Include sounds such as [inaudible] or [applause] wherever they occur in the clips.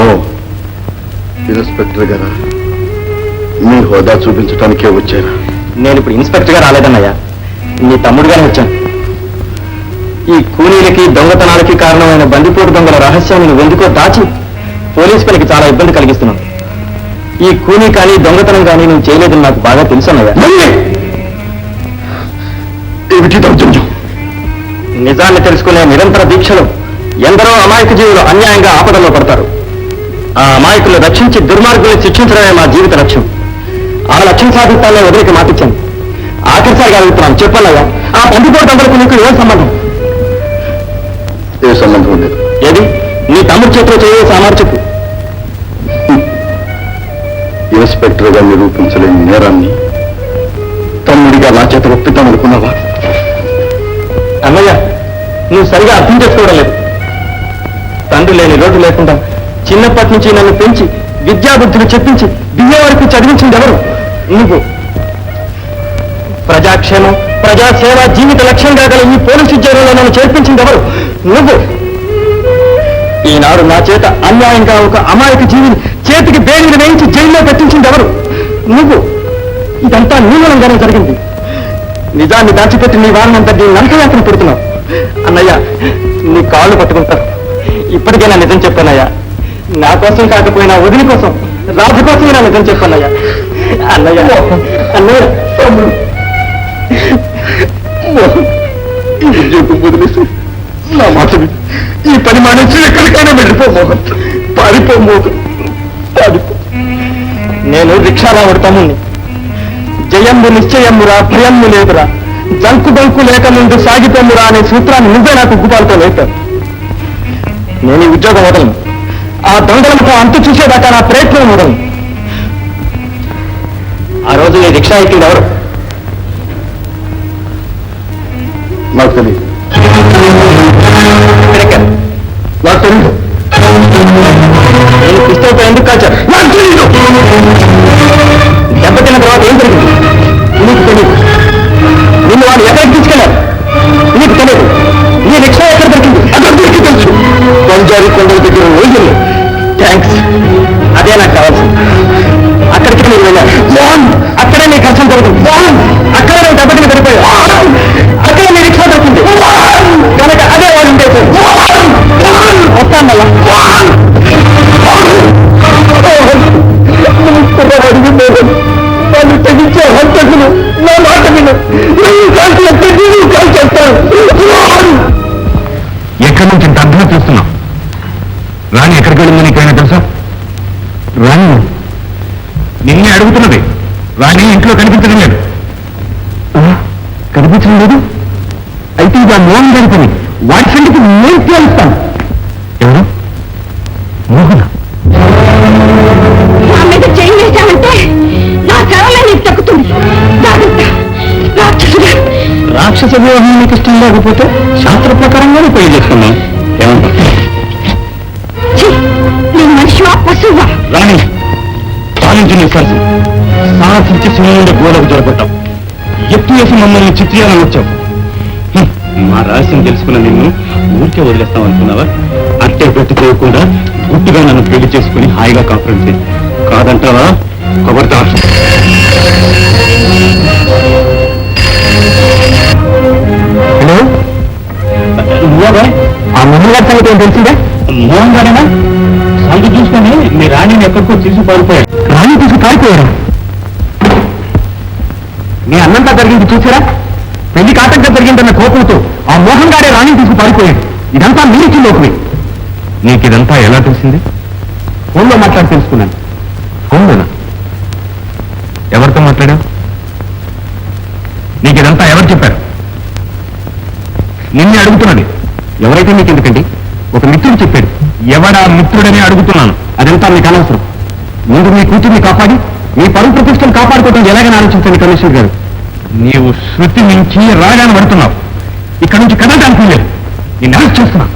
ఓహో ఇన్స్పెక్టర్ గారా? మీ హోదా చూపించడానికే వచ్చారా? నేను ఇప్పుడు ఇన్స్పెక్టర్గా రాలేదన్నయ్య. నీ తమ్ముడుగానే వచ్చాను. ఈ కూలీలకి దొంగతనాలకి కారణమైన బందిపోటు దొంగల రహస్యాన్ని ఎందుకో దాచి పోలీస్ పనికి చాలా ఇబ్బంది కలిగిస్తున్నావు. ఈ కూలీ కానీ దొంగతనం కానీ నువ్వు చేయలేదని నాకు బాగా తెలుసు అన్నయ్య. ఏమిటి దౌర్జన్యం? నిజాన్ని తెలుసుకునే నిరంతర దీక్షలో ఎందరో అమాయక జీవులు అన్యాయంగా ఆపదలో పడతారు. ఆ అమాయకులను రక్షించి దుర్మార్గుల్ని శిక్షించడమే మా జీవిత లక్ష్యం. ఆ లక్ష్యం సాధిస్తానే వదిలికి మాటిచ్చాను. ఆఖరిసారిగా అడుగుతున్నాను చెప్పన్నయ్యా ఆ పంపిపోటు దొంగలకు నీకు ఏ సంబంధం? ఏ సంబంధం లేదు ఏది? నీ తమ్ముడు చేతిలో చేయే ఇన్స్పెక్టర్గా నిరూపించలేని నేరాన్ని తమ్ముడిగా నా చేత ఒప్పిద్దామనుకున్నావా? అన్నయ్య నువ్వు సరిగా అర్థం చేసుకోవడం లేదు. తండ్రి లేని రోడ్డు లేకుండా చిన్నప్పటి నుంచి నన్ను పెంచి విద్యాబుద్ధులు చెప్పించి బియ్యం వరకు చదివించింది ఎవరు? నువ్వు. ప్రజాక్షేమం ప్రజాసేవ జీవిత లక్ష్యంగా గల ఈ పోలీసు ఉద్యోగంలో నన్ను చేర్పించింది ఎవరు? నువ్వు. ఈనాడు నా చేత అన్యాయంగా ఒక అమాయక జీవిని చేతికి బేడిని వేయించి జైల్లో పెట్టించింది ఎవరు? నువ్వు. ఇదంతా నీ జరిగింది. నిజాన్ని దాచిపెట్టి నీ వారినంతా నీ నంతయాత్ర పెడుతున్నావు. అన్నయ్య నీ కాళ్ళు పట్టుకుంటారు. ఇప్పటికైనా నిజం చెప్పానయ్యా. నా కోసం కాకపోయినా వదిలి కోసం రాజు కోసమే నా నిజం చెప్పానయ్యా అన్నయ్య అన్నయ్య. ఉద్యోగం వదిలేసి? నా మాట విని. ఈ పని మానేసి ఎక్కడికైనా వెళ్ళిపో మోహన్. పారిపో మోహన్. పారిపో. నేను రిక్షారావుడు తమ్ముణ్ణి జయంబు నిశ్చయమురా ప్రియంబు లేదురా. జంకు బంకు లేక ముందు సాగిపోమురా అనే సూత్రాన్ని నువ్వే నాకు గుపాలతో లేపావు. నేను ఈ ఉద్యోగం వదలను. ఆ దొంగలతో అంతు చూసేదాకా నా ప్రయత్నం ఉండదు. ఆ రోజు ఈ రిక్షా ఎక్కింది ఎవరు? నాకు తెలియదు నాకు తెలియదు నేను పిస్తోల్తో ఎందుకు కాల్చారు నాకు తెలియదు దెబ్బతిన్న తర్వాత ఏం జరిగింది? నీకు తెలియదు నిన్ను వాళ్ళు ఎక్కడికి తీసుకెళ్ళారు? నీకు తెలియదు నీ రిక్షా ఎక్కడ దొరికింది? అక్కడ దొరికి తెలుసు పంజాబీ కొండల దగ్గర అడుగుతున్నది. రాణి ఇంట్లో కనిపించడం లేదు. కనిపించడం లేదు? అయితే ఇది ఆ మోహన్ గారి పని. వాడి సంగతి నేను తేలుస్తాను ఎవరు? మోహన్? నా మీద చేయి వేశావంటే నా చరమే నీకు తగ్గుతుంది. రాక్షసుడా. రాక్షస వివాహం మీకు ఇష్టం లేకపోతే శాస్త్ర ప్రకారంగానే పెళ్ళి చేసుకున్నాం ఏమంటా ఛీ, నీ మనిషివా పశువా? రాణి నుంచి నీ సరసం సాహసించి సింహంలో గోడకు జరగొట్టాం. ఎత్తు వేసి మమ్మల్ని చిత్రీయాలని వచ్చావు. మా రహస్యం తెలుసుకున్న నిన్ను ఊరికే వదిలేస్తాం అనుకున్నావా? అట్టే పెట్టి చేయకుండా గుట్టుగా నన్ను పెళ్ళి చేసుకుని హాయిగా కాపురం చేయి. కాదంటావా? కొబ్బరితా హలో? నువ్వే ఆ మోహన్ గారి సంగతి ఏం తెలిసిందే? మోహన్ గారేనా? సంగతి చూసుకొని మీ రాణిని ఎక్కడికో తీసి పారిపోయాడు రాణి తీసి పారిపోయాడు మీ అన్నంతా జరిగింది చూసారా? పెళ్ళి కాటంగా జరిగిందన్న కోపంతో ఆ మోహన్ గారే రాణిని తీసుకు పారిపోయాడు. ఇదంతా మీరిచ్చి లోకమే నీకు ఇదంతా ఎలా తెలిసింది? ఫోన్లో మాట్లాడి తెలుసుకున్నాను. ఫోన్లోనా? ఎవరితో మాట్లాడావు? నీకు ఇదంతా ఎవరు చెప్పారు? నిన్నే అడుగుతున్నది ఎవరైతే మీకు ఎందుకండి ఒక మిత్రుడు చెప్పాడు. ఎవడా మిత్రుడని అడుగుతున్నాను. అదంతా మీకు అనవసరం. ముందు మీ కూతుర్ని కాపాడి మీ పరువు ప్రతిష్టలు కాపాడుకోవడం ఎలాగని ఆలోచించండి కమిషనర్ గారు. నీవు శృతి నుంచి రాగానే పడుతున్నావు. ఇక్కడ నుంచి కదలడానికి లేదు నేను అరెస్ట్ చేస్తున్నా.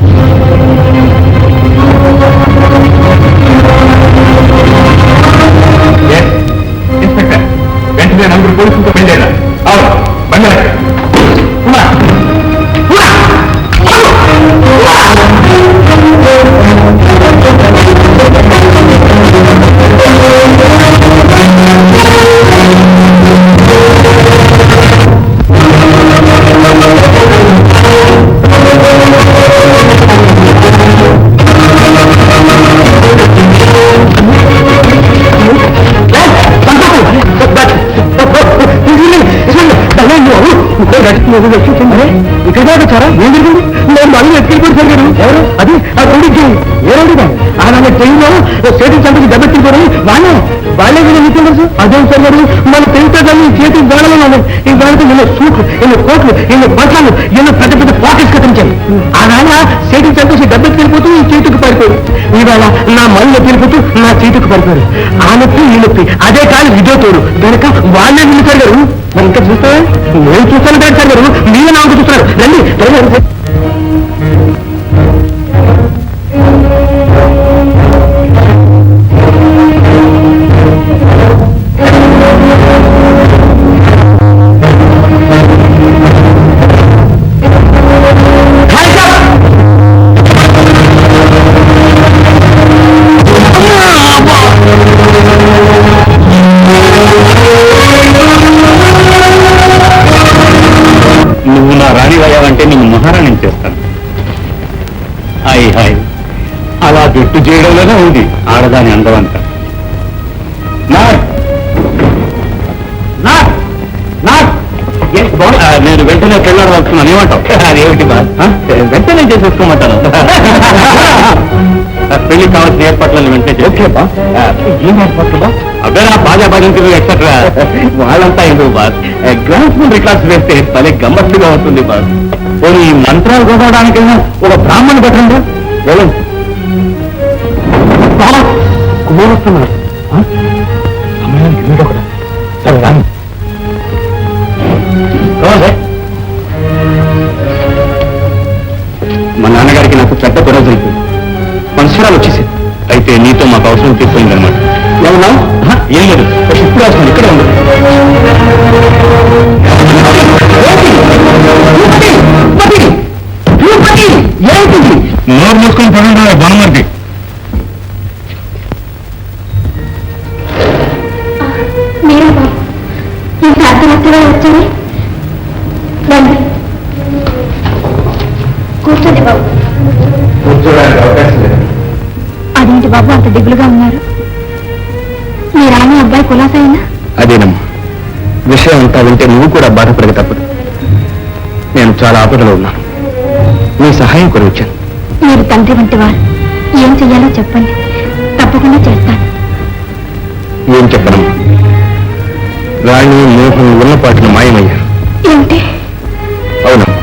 ఇన్స్పెక్టర్ వెంటనే నలుగురు పోలీసులతో వెళ్ళేదా అవును బండి ఇక్కడ దాకా వచ్చారా? ఏం జరిగింది? నేను మళ్ళీ ఎత్తుకెళ్ళిపోయి జరిగాను ఎవరు? అది? ఆ రౌడీకి ఏ రౌడీ ఆ నన్ను ట్రైన్లో స్టేషన్ సెంటర్కి దెబ్బెత్తిపోయి వాళ్ళే వాళ్ళే వీళ్ళు మీకు తెలుసు? అదేం సార్ గారు మన తెలిసేదాన్ని చేతికి గాడలో ఉన్నాయి ఈ గాడితో ఎన్నో సూట్లు ఎన్నో కోట్లు ఎన్నో బట్టలు ఎన్నో పెద్ద పెద్ద పాకెట్స్ కట్టించాను ఆ నాన్న స్టేషన్ సెంటర్కి దెబ్బెత్తిపోతూ ఈ చేతికి పడిపోయి ఇవాళ నా మళ్ళీ నొప్పిపోతూ నా చేతికి పడిపోయి ఆ నొప్పి ఈ నొప్పి అదే కాదు ఇదో తోడు. కనుక వాళ్ళే నిలిచారు గారు మరి ఇంకా చూస్తావా? నేను చూస్తాను సార్ గారు మీరు నాకు చూస్తున్నారు. రండి. హాయ్. అలా జట్టు చేయడంలోనే ఉంది ఆడదాని అందమంతా ఆ, నేను వెంటనే పెళ్ళాడు వస్తున్నాను ఏమంటావు? [laughs] అదేమిటి బా? వెంటనే చేసేసుకోమంటాను. [laughs] పెళ్ళి కావాల్సిన ఏర్పాట్లను వెంటనే ఓకే బా ఏం ఏర్పాట్లు బా అబ్బేనా బాగా బాధించదు ఎక్సెట్రా. వాళ్ళంతా ఎందుకు బాస్ గ్రాండ్ రికార్డ్స్ వేస్తే భలే గమ్మత్తుగా ఉంటుంది బాస్ పోనీ మంత్రాలు చదవడానికైనా ఒక బ్రాహ్మణ పెట్టండి. వెళ్ళండి సమయానికి వీడు సరే మా నాన్నగారికి నాకు పెద్ద గొడవ జరిగింది మనసురాలు వచ్చేసి అయితే నీతో మాకు అవసరం తీరిపోయింది ఏమన్నా? ఏం లేదు. ఇప్పుడు అవసరం ఇక్కడే ఉండదు నోరు మూసుకొని వచ్చారు? రండి. కూర్చోండి బాబు. కూర్చోడానికి అవకాశం లేదు. అదేంటి బాబు అంత దిగులుగా ఉన్నారు? మీ రాని అబ్బాయి కులాసైనా? అదేనమ్మా. విషయం అంతా వింటే నువ్వు కూడా బాధపడక తప్పదు. నేను చాలా ఆపదలో ఉన్నాను. నీ సహాయం వచ్చాను. మీరు తండ్రి వంటి వారు. ఏం చెయ్యాలో చెప్పండి. తప్పకుండా చేస్తాను. ఏం చెప్పనమ్మా రాణి మోహన్ ఉన్నపాటిని మాయమయ్యారు. ఏమిటి? అవునమ్మా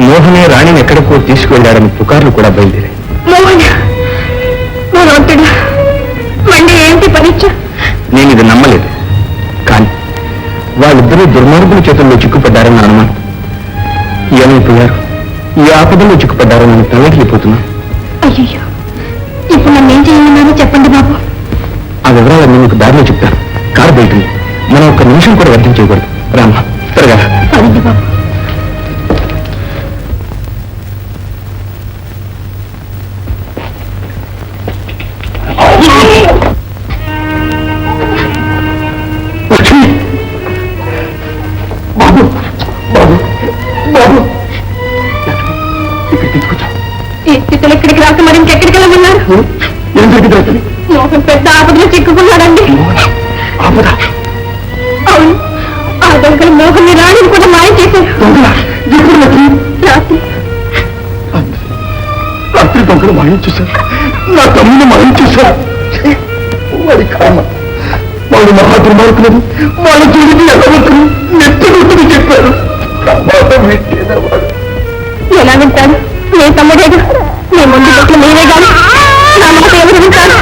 మోహనే రాణిని ఎక్కడికో తీసుకువెళ్ళాడని పుకార్లు కూడా బయలుదేరాయి. మోహన్ భగవంతుడా మళ్ళీ ఏంటి పరీక్ష? నేను ఇది నమ్మలేదు. కానీ వాళ్ళిద్దరూ దుర్మార్గుల చేతుల్లో చిక్కుపడ్డారని అనుమానం. ఏమైపోయారు ఈ ఆపదలో చిక్కుపడ్డారని నేను తలగిలిపోతున్నాను అయ్యో ఇప్పుడు నన్ను ఏం చేయమన్నారో చెప్పండి బాబు. ఆ వివరాలన్నీ మీకు దారిలో చెప్తాను. కారు బయట. మనం ఒక్క నిమిషం కూడా వ్యర్థం చేయకూడదు రామ్మా త్వరగా బాబు. ఇక్కడికి రాక మరి ఇంకెక్కడికి వెళ్ళమన్నారు? ఏం జరిగింది పెద్ద ఆపదలో చిక్కుకున్నాడండి. ఆపద. అవును ఆ దొంగలు మోహన్ రాణిని కూడా మాయ చేశారు. రాత్రి? రాత్రి. దొంగలు మాయం చేశారు. నా తమ్ముని మాయం చేశారు. వాడి కర్మ వాడు మహా దుర్మార్గులని వాళ్ళ చూడికి ఎల్లవచ్చును నెత్తి గుర్తుని చెప్పారు. ప్రమాదం వింటేనే వాడు ఎలా వింటాను నీ తమ్ముడేగా నీ ముందు పెట్టి మీరే గాని నా మాట ఎవరు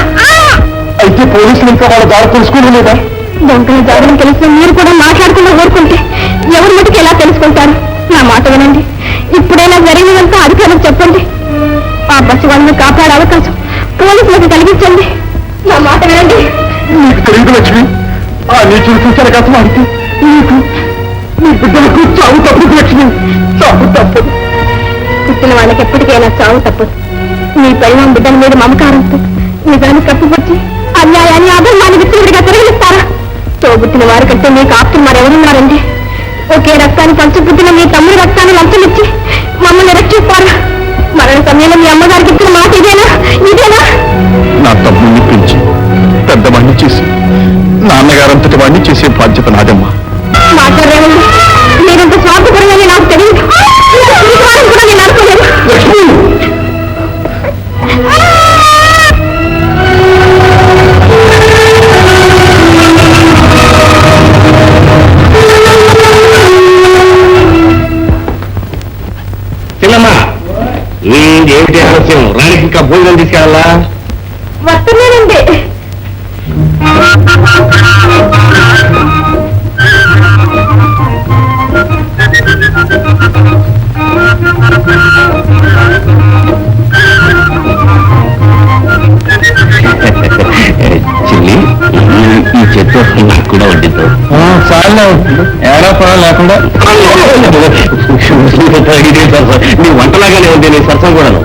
అయితే పోలీసులు ఇంకా వాళ్ళ దారి తెలుసుకోలేదా దొంగల జాగ్రత్త తెలిసి మీరు కూడా మాట్లాడుకుని ఊరుకుంటే ఎవరి మటుకు ఎలా తెలుసుకుంటారు? నా మాట వినండి. ఇప్పుడైనా జరిగినంతా అధికారులకు చెప్పండి. ఆ బస్సు వాళ్ళని కాపాడే అవకాశం పోలీసులకు కలిగించండి. నా మాట వినండి. నీకు తెలియదు లక్ష్మి. ఆ నీచులు చూశారు కదా వాడికి ఎప్పటికైనా చావు తప్పదు. మీ పైన బిడ్డల మీద మమకారంతో నిజాన్ని కప్పుపట్టి అన్యాయాన్ని అభిమాని విచ్చలుడిగా తిరగలిస్తారా? తోబుట్టిన వారి కంటే మీకు ఆప్తులు మరెవరున్నారండి? ఒకే రక్తాన్ని పంచుపుట్టిన మీ తమ్ముడి రక్తాన్ని లంచమిచ్చి మమ్మల్ని రక్షిస్తారా? మరణ సమయంలో మీ అమ్మగారికి ఇచ్చిన మాట ఇదేనా? ఇదేనా? నా తమ్ముడిని పెంచి పెద్దవాణ్ణి చేసి నాన్నగారంతటి వాణ్ణి చేసే బాధ్యత నాదమ్మా. మాట్లాడేవండి. మీరు ఏమిటి ఆలస్యం రాణికి ఇంకా భోజనం తీసుకెళ్ళాలా? వస్తున్నానండి చాలా ఏడా పొలం లేకుండా? [laughs] నీ వంటలాగానే ఉంది నీ సరసం కూడాను.